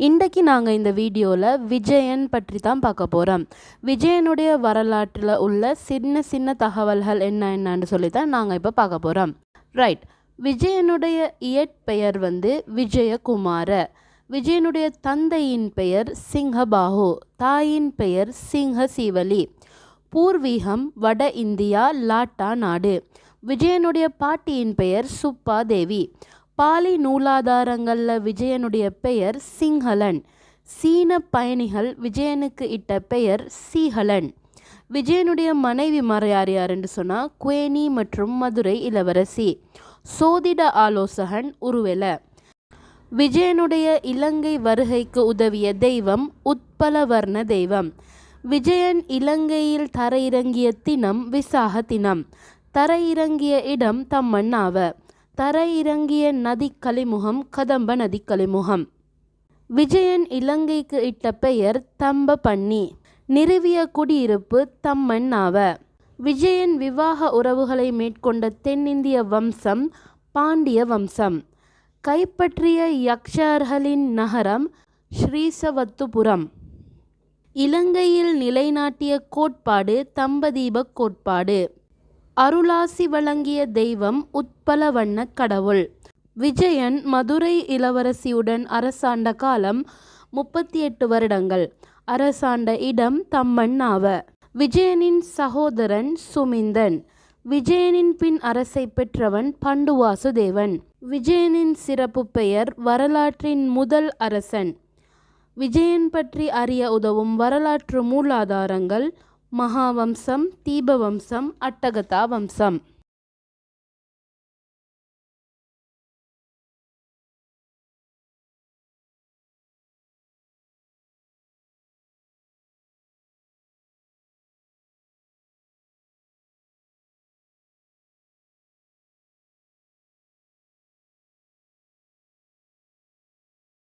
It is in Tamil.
இன்றைக்கி நாங்கள் இந்த வீடியோவில் விஜயன் பற்றி தான் பார்க்க போகிறோம் விஜயனுடைய வரலாற்றில் உள்ள சின்ன சின்ன தகவல்கள் என்ன என்னன்னு சொல்லி தான் நாங்கள் இப்போ பார்க்க போகிறோம் ரைட் விஜயனுடைய இயற்பெயர் வந்து விஜயகுமார. விஜயனுடைய தந்தையின் பெயர் சிங்கபாகு. தாயின் பெயர் சிங்க சீவலி பூர்வீகம் வட இந்தியா லாட்டா நாடு. விஜயனுடைய பாட்டியின் பெயர் சுப்பா தேவி பாலி நூலாதாரங்களில் விஜயனுடைய பெயர் சிங்களன் சீன பயணிகள் விஜயனுக்கு இட்ட பெயர் சீஹலன். விஜயனுடைய மனைவி யார் யாருன்னு சொன்னால் குவேனி மற்றும் மதுரை இளவரசி. சோதிட ஆலோசகன் உருவெல. விஜயனுடைய இலங்கை வருகைக்கு உதவிய தெய்வம் உத்பலவர்ண தெய்வம். விஜயன் இலங்கையில் தரையிறங்கிய தினம் விசாக தினம். தரையிறங்கிய இடம் தம்மண்ணாவ தரையிறங்கிய நதி கலிமுகம் கதம்ப நதி கலிமுகம் விஜயன் இலங்கைக்கு இட்ட பெயர் தம்ப பண்ணி நிறுவிய குடியிருப்பு தம்மன் ஆவ. விஜயன் விவாக உறவுகளை மேற்கொண்ட தென்னிந்திய வம்சம் பாண்டிய வம்சம். கைப்பற்றிய யக்ஷர்களின் நகரம் ஸ்ரீசவத்துபுரம். இலங்கையில் நிலைநாட்டிய கோட்பாடு தம்பதீபக் கோட்பாடு. அருளாசி வழங்கிய தெய்வம் உட்பலவண்ண கடவுள். விஜயன் மதுரை இளவரசியுடன் அரசாண்ட காலம் முப்பத்தி எட்டு வருடங்கள். அரசாண்ட இடம் தம்மண்ணாவ விஜயனின் சகோதரன் சுமிந்தன். விஜயனின் பின் அரசை பெற்றவன் பண்டுவாசுதேவன். விஜயனின் சிறப்பு பெயர் வரலாற்றின் முதல் அரசன். விஜயன் பற்றி அறிய உதவும் வரலாற்று மூலாதாரங்கள் மகாவம்சம் தீபவம்சம் அட்டகதா வம்சம்